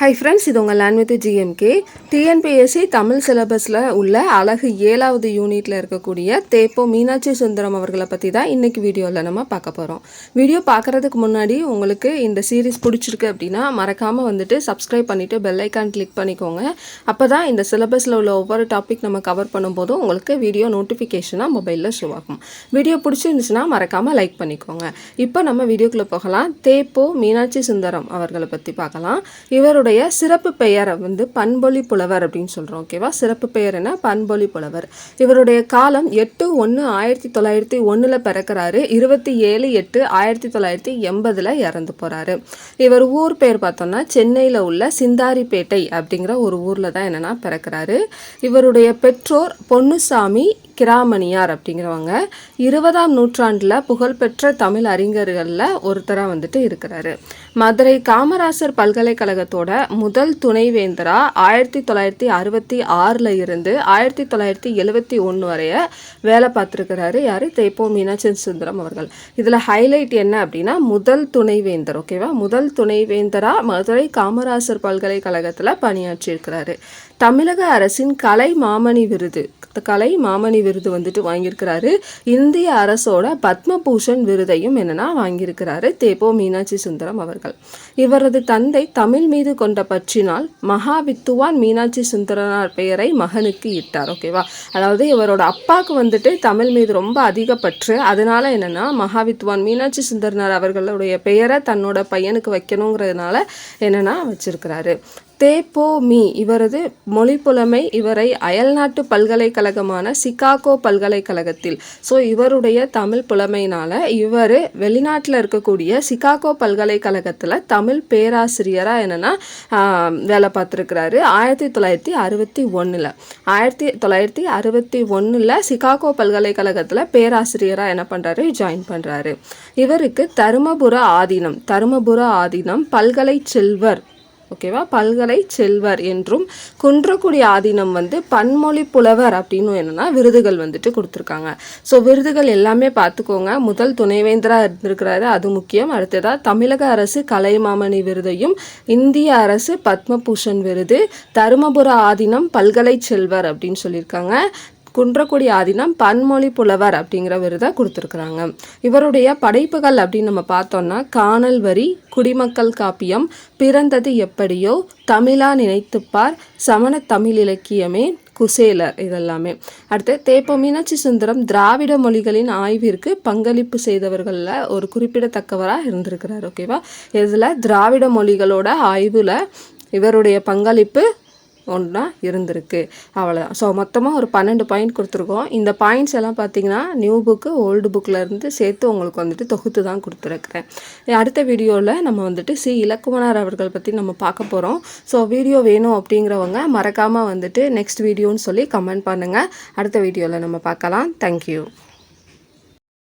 High friends இது உங்கள் land with GMK TNPSC Tamil சிலபஸில் உள்ள அழகு ஏழாவது யூனிட்டில் இருக்கக்கூடிய தேப்போ மீனாட்சி சுந்தரம் அவர்களை பற்றி தான் இன்றைக்கி வீடியோவில் நம்ம பார்க்க போகிறோம் வீடியோ பார்க்குறதுக்கு முன்னாடி உங்களுக்கு இந்த சீரீஸ் பிடிச்சிருக்கு அப்படின்னா மறக்காமல் வந்துட்டு சப்ஸ்கிரைப் பண்ணிவிட்டு பெல்லைக்கான் கிளிக் பண்ணிக்கோங்க. அப்போ தான் இந்த சிலபஸில் உள்ள ஒவ்வொரு டாபிக் நம்ம கவர் பண்ணும்போதும் உங்களுக்கு வீடியோ நோட்டிஃபிகேஷனாக மொபைலில் ஷோ ஆகும். வீடியோ பிடிச்சிருந்துச்சுன்னா மறக்காமல் லைக் பண்ணிக்கோங்க. இப்போ நம்ம வீடியோக்குள்ளே போகலாம். தேப்போ மீனாட்சி சுந்தரம் அவர்களை பற்றி பார்க்கலாம். இவருடைய சிறப்பு பெயரை வந்து பண்பொலி புலவர் அப்படின்னு சொல்கிறோம் ஓகேவா சிறப்பு பெயர் என்ன? பண்பொலி புலவர். இவருடைய காலம் எட்டு ஒன்று ஆயிரத்தி தொள்ளாயிரத்தி ஒன்றில் பிறக்கிறாரு. இருபத்தி ஏழு எட்டு ஆயிரத்தி தொள்ளாயிரத்தி எண்பதில் இறந்து போகிறாரு இவர் ஊர் பேர் பார்த்தோம்னா சென்னையில் உள்ள சிந்தாரிப்பேட்டை அப்படிங்கிற ஒரு ஊரில் தான் என்னென்னா பிறக்கிறாரு. இவருடைய பெற்றோர் பொன்னுசாமி கிராமணியார் அப்படிங்கிறவங்க. இருபதாம் நூற்றாண்டில் புகழ்பெற்ற தமிழ் அறிஞர்களில் ஒருத்தராக வந்துட்டு இருக்கிறாரு. மதுரை காமராசர் பல்கலைக்கழகத்தோட முதல் துணைவேந்தரா ஆயிரத்தி தொள்ளாயிரத்தி அறுபத்தி ஆறில் இருந்து ஆயிரத்தி தொள்ளாயிரத்தி எழுவத்தி ஒன்று வரைய வேலை பார்த்துருக்கிறாரு யார்? தேப்போ மீனாட்சி சுந்தரம் அவர்கள். இதில் ஹைலைட் என்ன அப்படின்னா முதல் துணைவேந்தர் ஓகேவா முதல் துணைவேந்தரா மதுரை காமராசர் பல்கலைக்கழகத்தில் பணியாற்றியிருக்கிறாரு. தமிழக அரசின் கலை மாமணி விருது. கலை மாமணி விருது வந்துட்டு வாங்கியிருக்கிறாரு. இந்திய அரசோட பத்மபூஷன் விருதையும் என்னன்னா வாங்கியிருக்கிறாரு. தேப்போ மீனாட்சி சுந்தரம் அவர்கள். இவரது தந்தை தமிழ் மீது கொண்ட பற்றினால் மகாவித்துவான் மீனாட்சி சுந்தரனார் பெயரை மகனுக்கு இட்டார். ஓகேவா அதாவது இவரோட அப்பாவுக்கு வந்துட்டு தமிழ் மீது ரொம்ப அதிக பற்று அதனால என்னன்னா மகாவித்துவான் மீனாட்சி சுந்தரனார் அவர்களுடைய பெயரை தன்னோட பையனுக்கு வைக்கணுங்கிறதுனால என்னன்னா வச்சிருக்கிறாரு. தேப்போ மீ இவரது மொழிப்புலமை இவரை அயல்நாட்டு பல்கலைக்கழகமான சிகாகோ பல்கலைக்கழகத்தில். ஸோ இவருடைய தமிழ் புலமையினால் இவர் வெளிநாட்டில் இருக்கக்கூடிய சிகாகோ பல்கலைக்கழகத்தில் தமிழ் பேராசிரியராக என்னென்னா வேலை பார்த்துருக்கிறாரு. ஆயிரத்தி தொள்ளாயிரத்தி அறுபத்தி ஒன்றில் ஆயிரத்தி தொள்ளாயிரத்தி அறுபத்தி ஒன்றில் சிகாகோ பல்கலைக்கழகத்தில் பேராசிரியராக என்ன பண்ணுறாரு ஜாயின் பண்ணுறாரு இவருக்கு தருமபுர ஆதீனம் தருமபுர ஆதீனம் பல்கலை செல்வர். ஓகேவா? பல்கலை செல்வர் என்றும் குன்றக்குடி ஆதீனம் வந்து பன்மொழி புலவர் அப்படின்னு என்னென்னா விருதுகள் வந்துட்டு கொடுத்துருக்காங்க. ஸோ விருதுகள் எல்லாமே பார்த்துக்கோங்க. முதல் துணைவேந்தராக இருந்திருக்கிறாரு. அது முக்கியம். அடுத்ததாக தமிழக அரசு கலைமாமணி விருதையும் இந்திய அரசு பத்மபூஷன் விருது தருமபுர ஆதீனம் பல்கலை செல்வர் அப்படின்னு சொல்லியிருக்காங்க. குன்றக்குடி ஆதினம் பன்மொழி புலவர் அப்படிங்கிற விருதை கொடுத்துருக்குறாங்க. இவருடைய படைப்புகள் அப்படின்னு நம்ம பார்த்தோம்னா காணல் வரி குடிமக்கள் காப்பியம் பிறந்தது எப்படியோ தமிழா நினைத்துப்பார் சமண தமிழ் இலக்கியமே குசேலர் இதெல்லாமே. அடுத்து தேப்ப மீனாட்சி சுந்தரம் திராவிட மொழிகளின் ஆய்விற்கு பங்களிப்பு செய்தவர்களில் ஒரு குறிப்பிடத்தக்கவராக இருந்திருக்கிறார் ஓகேவா இதில் திராவிட மொழிகளோட ஆய்வில் இவருடைய பங்களிப்பு ஒன்றா இருந்திருக்கு. அவ்வளோதான் ஸோ மொத்தமாக ஒரு பன்னெண்டு பாயிண்ட் கொடுத்துருக்கோம். இந்த பாயிண்ட்ஸ் எல்லாம் பார்த்தீங்கன்னா நியூ புக்கு ஓல்டு புக்கிலேருந்து சேர்த்து உங்களுக்கு வந்துட்டு தொகுத்து தான் கொடுத்துருக்குறேன். அடுத்த வீடியோவில் நம்ம வந்துட்டு சி. இலக்குமனார் அவர்கள் பற்றி நம்ம பார்க்க போகிறோம் ஸோ வீடியோ வேணும் அப்படிங்கிறவங்க மறக்காமல் வந்துட்டு நெக்ஸ்ட் வீடியோன்னு சொல்லி கமெண்ட் பண்ணுங்கள் அடுத்த வீடியோவில் நம்ம பார்க்கலாம். தேங்க்யூ